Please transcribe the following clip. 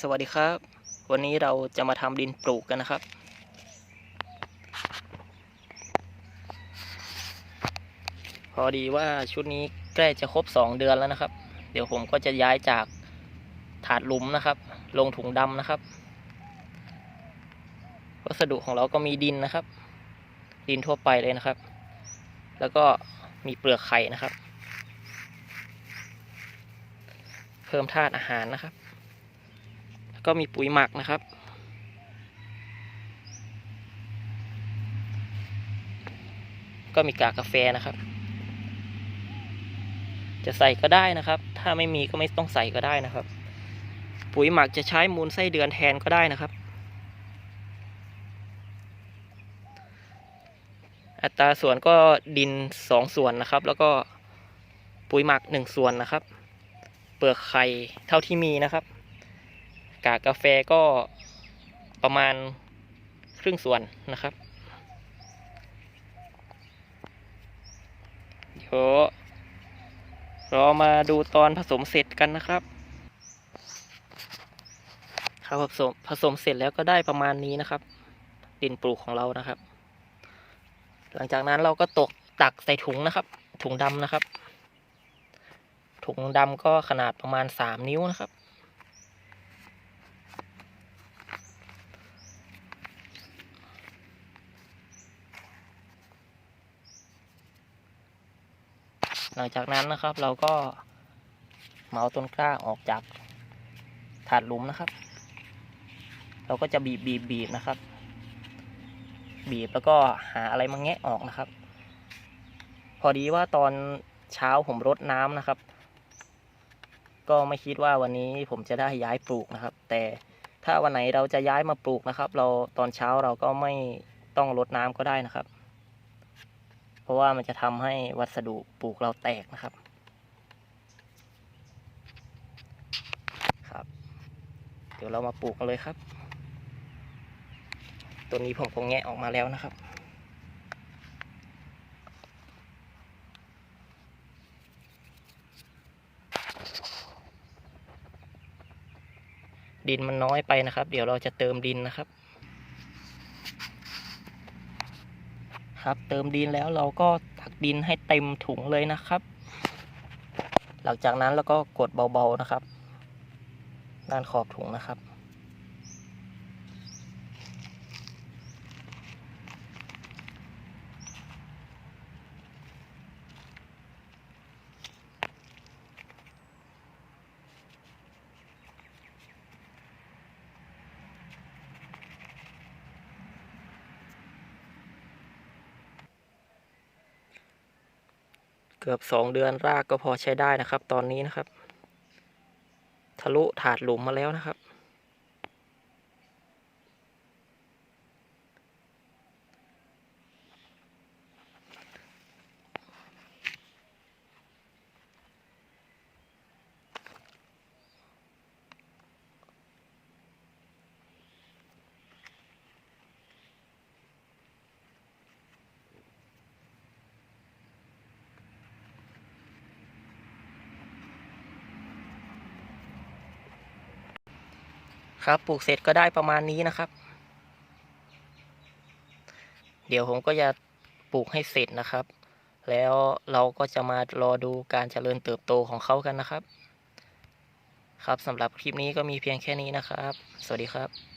สวัสดีครับ วันนี้เราจะมาทำดินปลูกกันนะครับ พอดีว่าชุดนี้ใกล้จะครบ 2 เดือนแล้วนะครับ เดี๋ยวผมก็จะย้ายจากถาดหลุมนะครับ ลงถุงดำนะครับ วัสดุของเราก็มีดินนะครับ ดินทั่วไปเลยนะครับ แล้วก็มีเปลือกไข่นะครับ เพิ่มธาตุอาหารนะครับ ก็มีปุ๋ยหมักนะครับ ก็มีกากกาแฟนะครับ จะใส่ก็ได้นะครับ ถ้าไม่มีก็ไม่ต้องใส่ก็ได้นะครับ ปุ๋ยหมักจะใช้มูลไส้เดือนแทนก็ได้นะครับ อัตราส่วนก็ดินสองส่วนนะครับ แล้วก็ปุ๋ยหมักหนึ่งส่วนนะครับ เปลือกไข่เท่าที่มีนะครับ กากกาแฟก็ประมาณครึ่งส่วนนะครับเดี๋ยวเรามาดูตอนผสมเสร็จกันนะครับ ครับผสมผสมเสร็จแล้วก็ได้ประมาณนี้นะครับ ดินปลูกของเรานะครับ หลังจากนั้นเราก็ตกตักใส่ถุงนะครับ ถุงดำนะครับ ถุงดำก็ขนาดประมาณสามนิ้วนะครับ หลังจากนั้นนะครับเราก็เหมาต้นกล้าออกจากถาดหลุมนะครับ เราก็จะบีบบีบบีบนะครับ บีบแล้วก็หาอะไรมาแงะออกนะครับ พอดีว่าตอนเช้าผมรดน้ำนะครับ ก็ไม่คิดว่าวันนี้ผมจะได้ย้ายปลูกนะครับ แต่ถ้าวันไหนเราจะย้ายมาปลูกนะครับ เราตอนเช้าเราก็ไม่ต้องรดน้ำก็ได้นะครับ เพราะว่ามันจะทำให้วัสดุปลูกเราแตกนะครับครับ เดี๋ยวเรามาปลูกกันเลยครับ ตัวนี้ผมคงแงะออกมาแล้วนะครับดินมันน้อยไปนะครับ เดี๋ยวเราจะเติมดินนะครับ ครับ เติมดินแล้วเราก็ตักดินให้เต็มถุงเลยนะครับ หลังจากนั้นเราก็กดเบาๆนะครับ ด้านขอบถุงนะครับ เกือบสองเดือนรากก็พอใช้ได้นะครับ ตอนนี้นะครับ ทะลุถาดหลุมมาแล้วนะครับ ครับ ปลูกเสร็จก็ได้ประมาณนี้นะครับ เดี๋ยวผมก็จะปลูกให้เสร็จนะครับ แล้วเราก็จะมารอดูการเจริญเติบโตของเขากันนะครับ ครับสำหรับคลิปนี้ก็มีเพียงแค่นี้นะครับ สวัสดีครับ